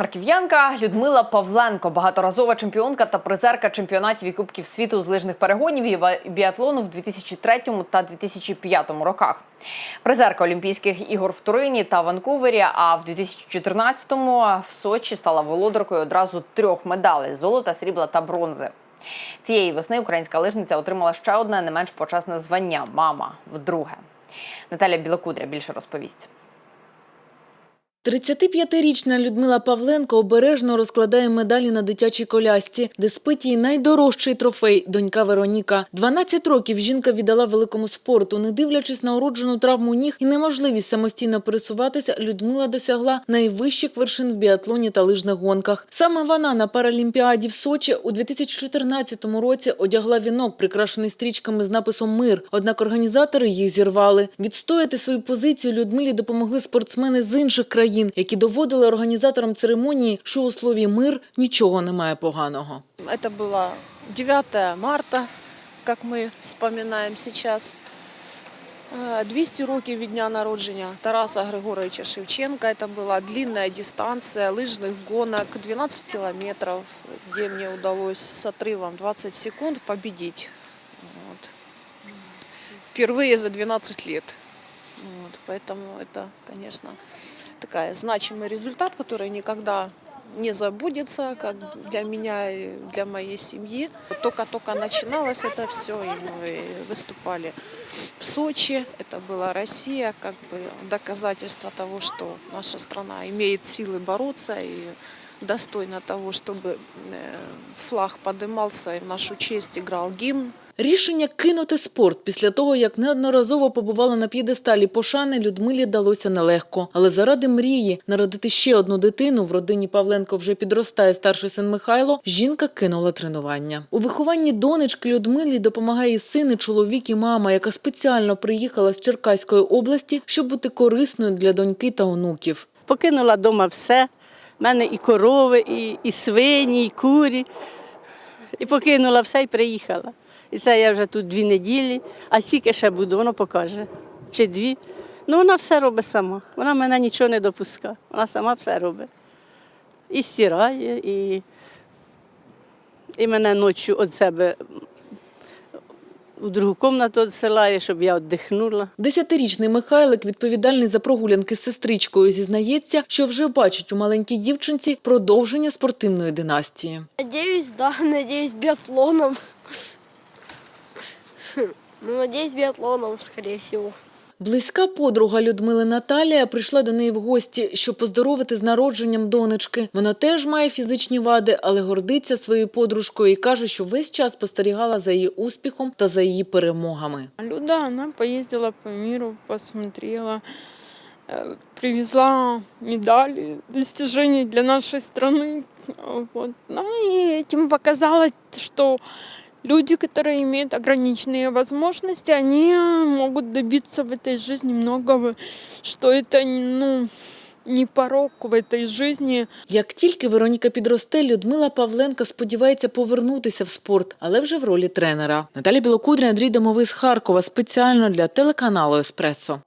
Харків'янка Людмила Павленко, багаторазова чемпіонка та призерка чемпіонатів і кубків світу з лижних перегонів і біатлону в 2003 та 2005 роках. Призерка Олімпійських ігор в Турині та Ванкувері. А в 2014-му в Сочі стала володаркою одразу трьох медалей: золота, срібла та бронзи. Цієї весни українська лижниця отримала ще одне не менш почесне звання мама вдруге. Наталя Білокудря більше розповість. 35-річна Людмила Павленко обережно розкладає медалі на дитячій колясці, де спить її найдорожчий трофей – донька Вероніка. 12 років жінка віддала великому спорту. Не дивлячись на уроджену травму ніг і неможливість самостійно пересуватися, Людмила досягла найвищих вершин в біатлоні та лижних гонках. Саме вона на Паралімпіаді в Сочі у 2014 році одягла вінок, прикрашений стрічками з написом «Мир». Однак організатори їх зірвали. Відстояти свою позицію Людмилі допомогли спортсмени з інших країн, які доводили організаторам церемонії, що у слові «мир» нічого немає поганого. Это было 9 марта, как мы вспоминаем сейчас. Е, 200 років від дня народження Тараса Григоровича Шевченка. Это была длинная дистанция лыжных гонок, 12 километров, где мне удалось с отрывом 20 секунд победить. Вот. Впервые за 12 лет. Вот. Поэтому это, конечно, такая значимый результат, который никогда не забудется, как для меня и для моей семьи. Только-только начиналось это все, и мы выступали в Сочи. Это была Россия, как бы доказательство того, что наша страна имеет силы бороться и достойна того, чтобы э, флаг поднимался и в нашу честь играл гимн. Рішення кинути спорт після того, як неодноразово побувала на п'єдесталі пошани, Людмилі далося нелегко. Але заради мрії народити ще одну дитину в родині Павленко вже підростає старший син Михайло. Жінка кинула тренування. У вихованні донечки Людмилі допомагає і син, і чоловік, і мама, яка спеціально приїхала з Черкаської області, щоб бути корисною для доньки та онуків. Покинула вдома все. У мене і корови, і, і свині, і курі. І покинула все і приїхала. І це я вже тут дві неділі, а скільки ще буду, воно покаже. Чи дві. Ну вона все робить сама. Вона мене нічого не допускає. Вона сама все робить. І стирає, і, і мене ночі від себе в другу кімнату відсилає, щоб я віддихнула. Десятирічний Михайлик, відповідальний за прогулянки з сестричкою, зізнається, що вже бачить у маленькій дівчинці продовження спортивної династії. Надіюсь, да, надіюсь, біатлоном. Ну, надіюсь, біатлоном, скоріше всего. Близька подруга Людмили Наталія прийшла до неї в гості, щоб поздоровити з народженням донечки. Вона теж має фізичні вади, але гордиться своєю подружкою і каже, що весь час спостерігала за її успіхом та за її перемогами. Люда, она поездила по миру, посмотрела, э, привезла медали, достижения для нашей страны. Вот. Ну и этим показала, что люди, которые имеют ограниченные возможности, они могут добиться в этой жизни многого, что это ну, не порог в этой жизни, Як тільки Вероніка підросте, Людмила Павленко сподівається повернутися в спорт, але вже в ролі тренера. Наталя Білокудря, Андрій Домовий з Харкова спеціально для телеканалу Еспресо.